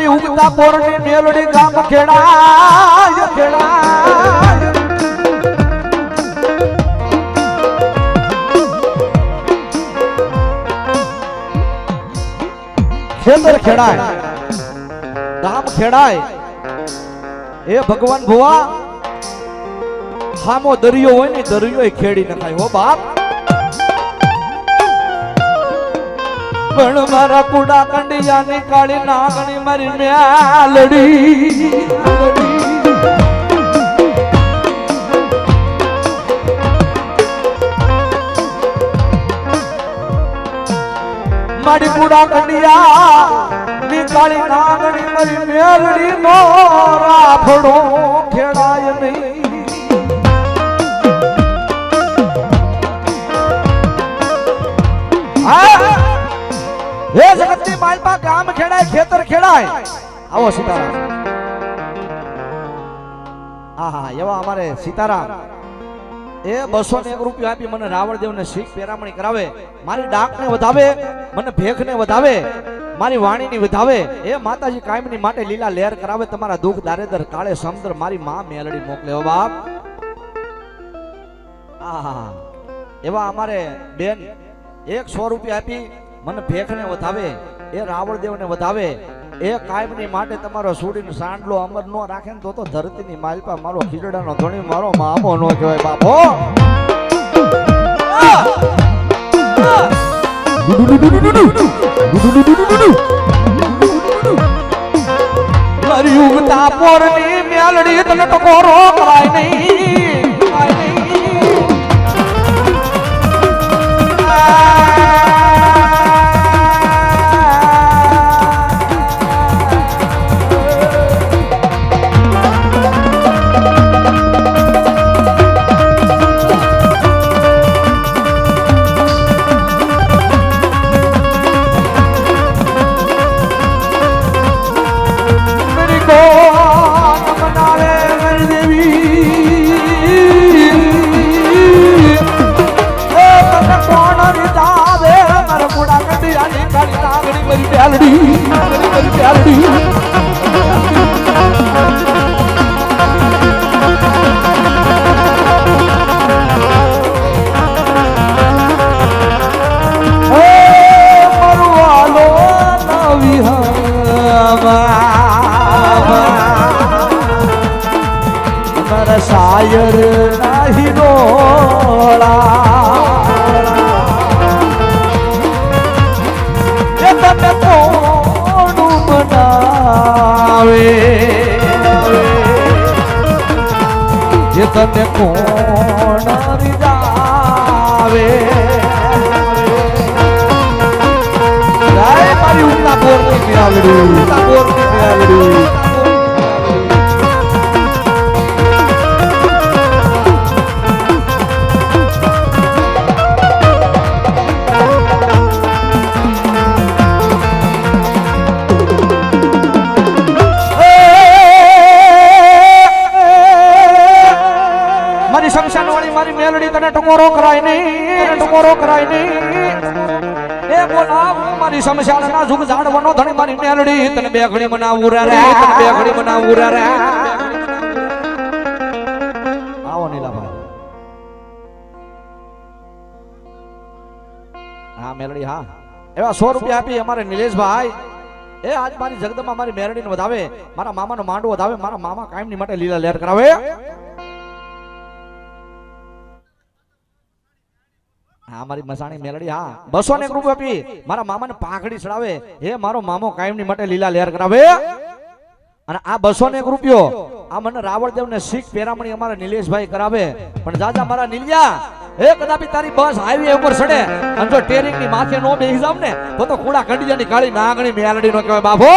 મારી ઉગતા પોરની મેલડી ગામ ખેડાય ખેડાય. ખેતર ખેડાય, ગામ ખેડાય. એ ભગવાન ભુવા, હામો દરિયો હોય ને દરિયો ખેડી નખાય. હો બાપ. પણ મારા કુડા કંડિયા ની કાળી નાગણી મારી મ્યાલડી મારી કુડા કંડિયા ની કાળી નાગણી મારી મેલડી નો રાફડો ખેડાય ગામ ખેડાય, ખેતર ખેડાય. આવો સીતારામ. હા હા, એવા અમારે સીતારામ. એ બસો ને એક રૂપિયો આપી મને રાવણદેવ ને શીખ પેરામણી કરાવે. મારી ડાક ને વધાવે, મને ભેખ ને વધાવે, મારી વાણી ની વધાવે. એ માતાજી કાયમની માટે લીલા લહેર કરાવે, તમારા દુઃખ દારેદર કાળે સમુદ્ર મારી માં મેલડી મોકલે હો બાપ. આહા એવા અમારે બેન એક સો રૂપિયા આપી, મને ભેખને વધાવે. એ રાવણદેવને વધાવે. એ કાયમની માટે તમારો સુડીનો સાંડલો અમર નો રાખે ને તો તો ધરતીની માલપા મારો ખીજડાનો ધણી મારો મામો નો કહેવાય બાપો ઉગતા પોરની મેલડી તને ટકોરો કરાય નહીં કરાય નહીં. ઉગતા પોરની મિયાવડી મારી શમશાન વાળી મારી મેલડી, તને ટકોરો કરાય નહીં ટકોરો કરાય નહીં. એ બોલાવ મારી શમશાન ના જુગ ઝાડવાનો ધણી મારી મેલડી તને બે ઘડી મના ઉરા રે. તને બે ઘડી મના ઉરા રે. આવો નીલાભાઈ હા મેલડી હા. એવા સો રૂપિયા આપી અમારે નિલેશભાઈ. એ આજ મારી જગદમાં મારી મેરડીને વધાવે. મારા મામાનો માંડવો વધાવે. મારા મામા કાયમની માટે લીલા લહેર કરાવે. હા મસાણી મેલડી, હા. બસો ને રૂપિયા આપી. મારા મામાને પાંખડી ચડાવે. હે, મારો મામો કાયમની માટે લીલા લહેર કરાવે. અને આ બસો ને રૂપિયો આ મને રાવળદેવ ને શીખ પેરામણી અમારા નિલેશભાઈ કરાવે. પણ દાદા મારા નિલિયા એ કદાપી તારી બસ હાઈવે ઉપર ચડે. અને જો ટેરિંગની માથે નો બેસી જાવ ને, તો તો કુડા કંડિયાની કાળી નાગણી મેલડી નો કહેવાય બાપો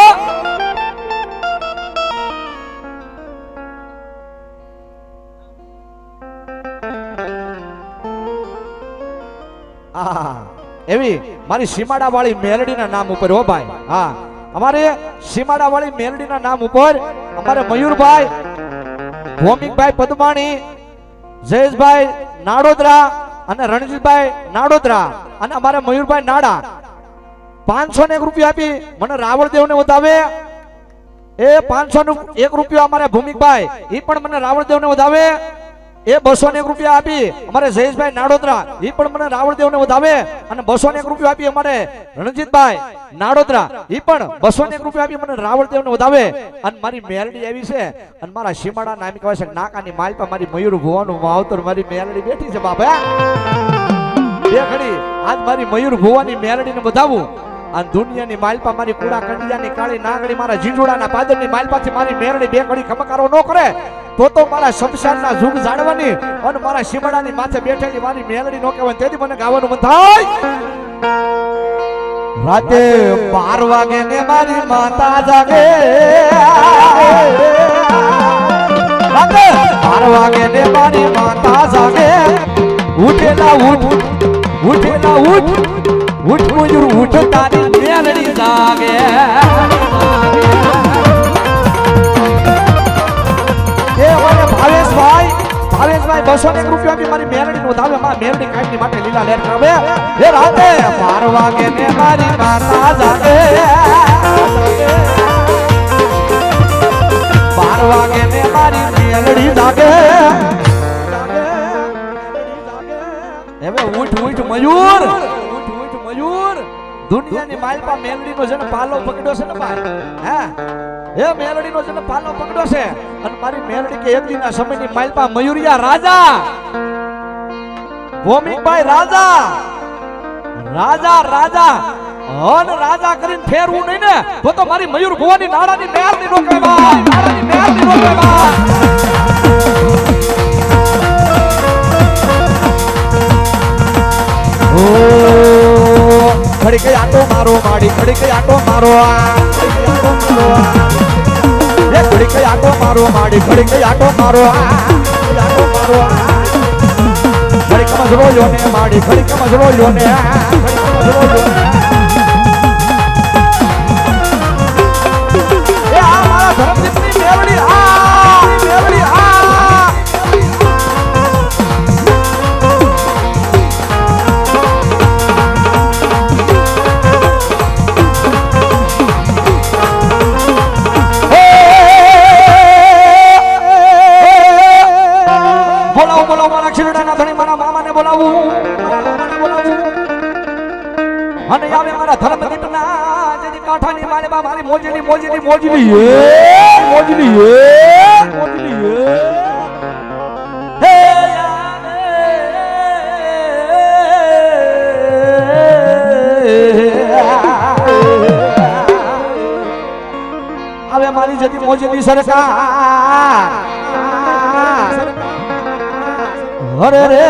એવી મારી સીમાડા વાળી મેલડીના નામ ઉપર, હો ભાઈ, હા. અમારે સીમાડા વાળી મેલડીના નામ ઉપર અમારે મયુરભાઈ, ભૌમિકભાઈ પદમાણી, જયેશભાઈ નાડોદરા અને રણજીતભાઈ નાડોદરા અને અમારે મયુરભાઈ નાડા. પાંચસો ને એક રૂપિયા આપી મને રાવણદેવ ને વધાવે. એ પાંચસો નું એક રૂપિયો અમારે ભૂમિકભાઈ એ પણ મને રાવણદેવ ને વધાવે. એ બસો ને એક રૂપિયા આપી અમારે જયેશભાઈ નાડોદરા એ પણ મને રાવણદેવ ને વધાવે અને બસો ને એક રૂપિયા આપી અમારે રણજીતભાઈ નાડોદરા એ પણ બસો ને એક રૂપિયા આપી મને રાવણદેવ ને વધાવે. અને મારી મેલડી આવી છે, અને મારા સીમાડા નામ કહેવાય છે, નાકાની માલપા મારી મયુર ભુવાનું માવતર મારી મેલડી બેઠી છે બાપા બે ઘડી આજ મારી મયુર ભુવાની મેલડીને બતાવું અને દુનિયાની માલપા મારી કુડા કંડિયાની કાળી નાગડી મારા જીંજોડાના પાદરની માલપાથી મારી મેરણી બે ઘડી ખમકારો ન કરે, તો તો મારા શમશાનના જુગ જાળવાની અને મારા શિમડાની માથે બેઠેલી મારી મેલડી નો કહેવાય, તેથી મને ગાવાનું મન થાય. રાતે બાર વાગે ને મારી માતા જાગે. રાતે બાર વાગે ને મારી માતા જાગે. ઉઠેલા ઉઠ ઉઠેલા ઉઠ ઉઠ મુજુર ઉઠ, તારી મેલડી લાગે એ મને ભાવેશભાઈ ભાવેશભાઈ બસો એક રૂપિયા બી મારી મેલડી નો ધાવે માં મેલડી કાયમની માટે લીલા લેર કરાવે. એ રાતે બાર વાગે ને મારી માતા જાગે. બાર વાગે ને મારી મેલડી જાગે. હવે ઉઠ ઉઠ મયુર. ઉઠ ઉઠ મયુર દુનિયાની માલપા મેલડીનો જેને પાલો પકડ્યો છે ને ભાઈ હા? એ મેલડીનો જેને પાલો પકડ્યો છે. અને મારી મેલડી કે એક દિના સમયની માલપા મયુરિયા રાજા. ભૌમિકભાઈ રાજા. રાજા રાજા. હન રાજા કરીને ફેરવું નહીં ને. તો તો મારી મયુર ભુવાની નાળાની મેરની રોકવા નાળાની મેરની નો ઘડી કઈ આટો મારો માડી ઘડી કઈ આટો મારો. એ ઘડી કઈ આટો મારો માડી ઘડી કઈ આટો મારો આટો મારો આ ઘડી કમજ રોયો ને માડી ઘડી કમજ રોયો ને આ ઘડી એ મોજલી એ મોજલી એ હે આવે મારી જતી મોજલી સરકાર અરે રે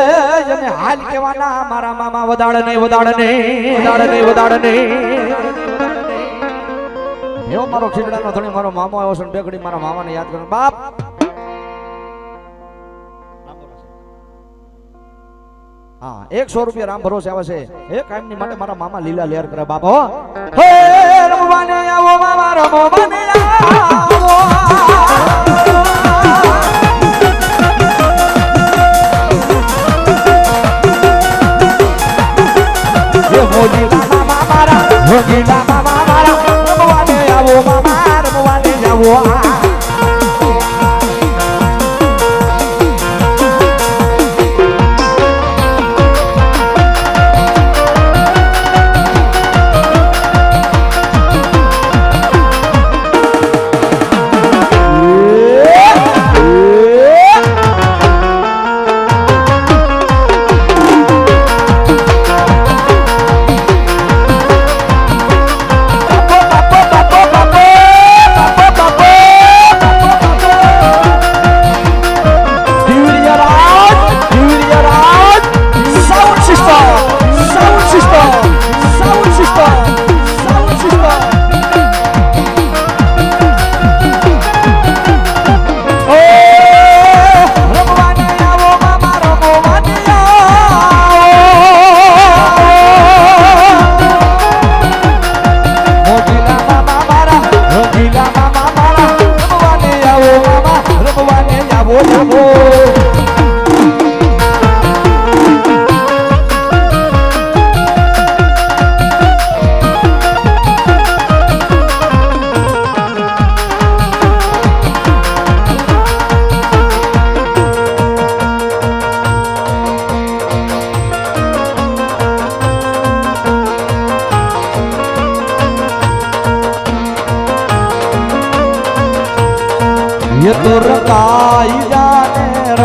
હાલ કેવાના મારા મામા વદાડ નહીં વદાડ નહીં વદાડ નહીં વદાડ નહીં. મારો ખીજડાનો ધણી મારો મામો આવ્યો છે બે ઘડી મારા મામાને યાદ કરો. બાપ! હા એકસો રૂપિયા રામ ભરોસે આવે છે. એ કાયમની માટે મારા મામા લીલા લેર કરે, બાપ, હો. રમવાને આવો મામા, રમવાને આવો. એ મોજીલા મામા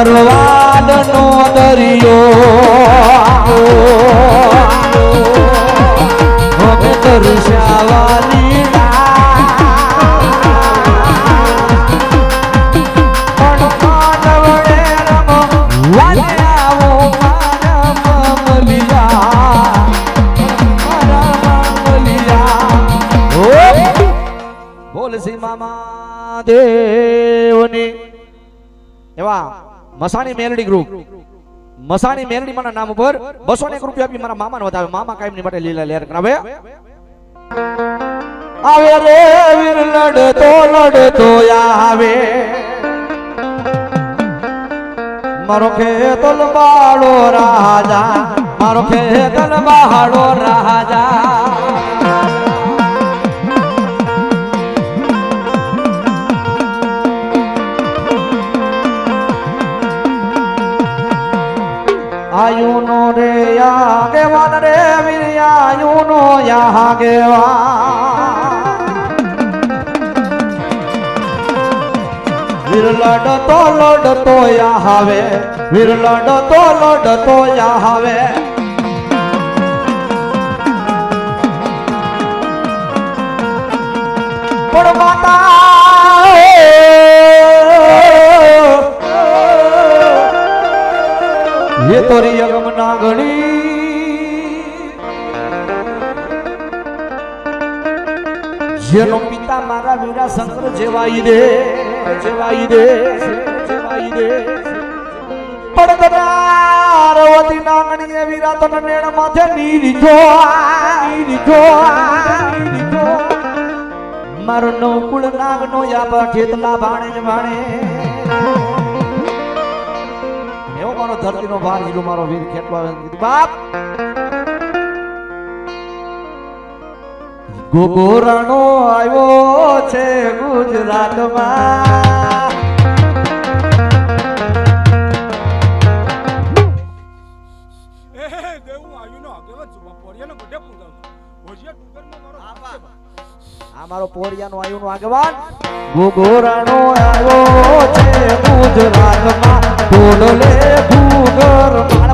મારવાડનો દરિયો. હવે દર્શાવાની બોલ શ્રી મામા દેવની મસાણી મેલડી ગ્રુપ મસાની મેલડી મારા નામ ઉપર બસો ને રૂપિયા આપી મારા મામાને વધાવે. મામા કાયમની માટે લીલા લેર કરાવે. આવે રે વીર લડતો લડતો આવે. મારો ખેતલ બાળો રાજા, મારો ખેતલ બાળો રાજા. આયુનો રે આગેવાન રે વીર આયુનો આગેવાન. વીર લડતો લડતો આવે વીર લડતો લડતો આવે. તોરી અગમ ના ઘડી જેનો પિતા મારા વીરા શંકર જેવાઈ દે જેવાઈ દે જેવાઈ દે. પડદરારવતી નાગણીએ વીરા તન નેણ માથે નીરીજો નીરીજો નીરીજો મારો નવકુળ નાગનો યા ખેતલા ભાણે જ ભાણે. ધરતીનો ભાર હીરો મારો વીર ખેટવા બાપ! ગોગોરણો આવ્યો છે ગુજરાતમાં. એ દેવું આવ્યું નો આગેવાન પોરિયાનો મારો મારો પોરિયાનો ગોગોરણો આવ્યો છે ગુજરાતમાં. બોલો para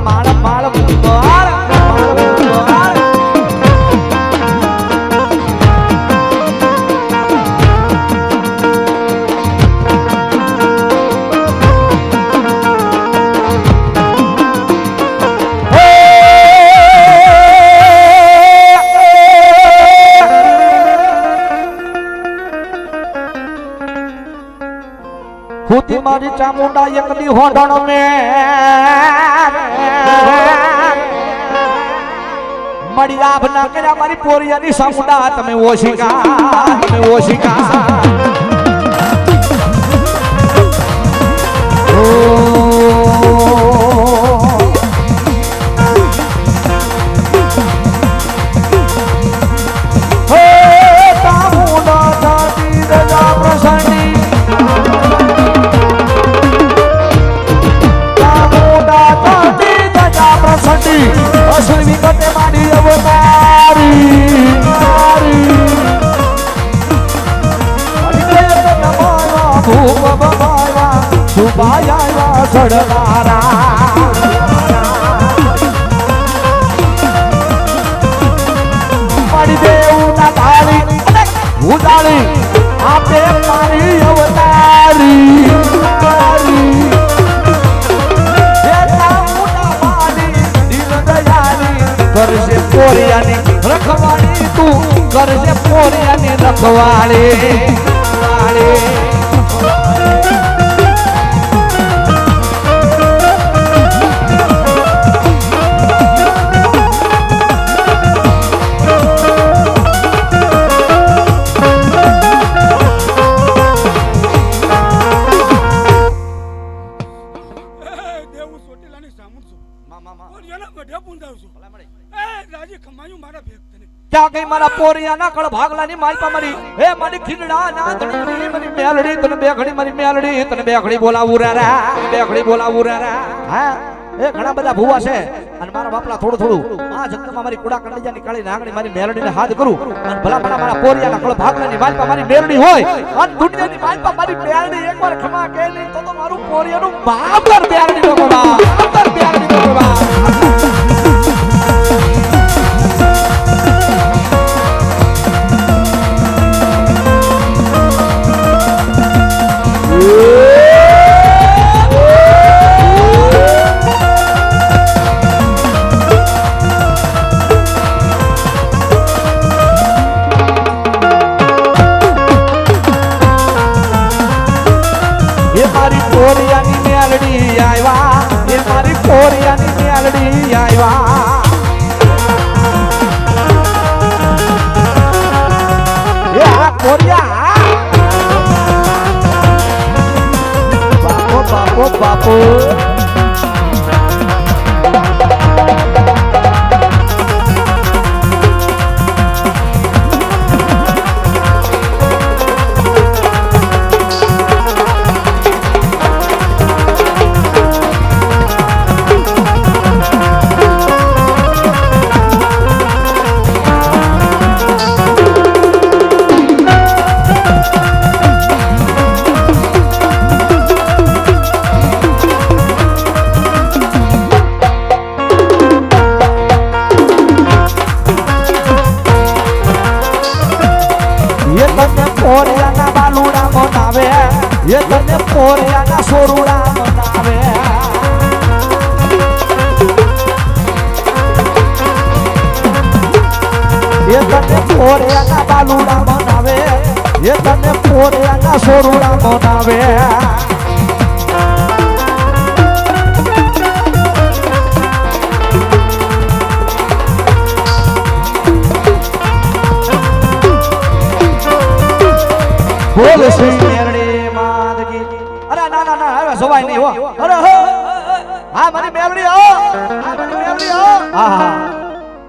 હુતી મારી ચામુંડા એકલી હોડણ મે. મળી આભ ના કર્યા મારી પોરિયાની સામુંડા તમે ઓશિકા તમે ઓશિકા. સુબાયા સડનારા મારી દેવના તાળી ઉડાડી આપે મારી અવતારી. કરશે પોરિયાની રખવાળી, તું કરશે પોરિયાની રખવાળી. કળ ભાગલાની માલપા મારી. હે મારી ખીલડા ના ધણી મારી મેલડી, તને બે ઘડી મારી મેલડી, તને બે ઘડી બોલાવું રે રે, બે ઘડી બોલાવું રે રે. હા, એ ઘણા બધા ભૂવા છે. અને મારા બાપલા થોડું થોડું, આ જગતમાં મારી કુડા કંડિયાની કાળી નાગણી મારી મેલડીને હાથ કરું. અને ભલા ભલા મારા પોરિયાના કળ ભાગલાની માલપા મારી મેલડી હોય, અને દુનિયાની માલપા મારી મેલડી એકવાર ખમા કે નહીં તો તો મારું પોરિયાનું બાબર મેલડી નો નો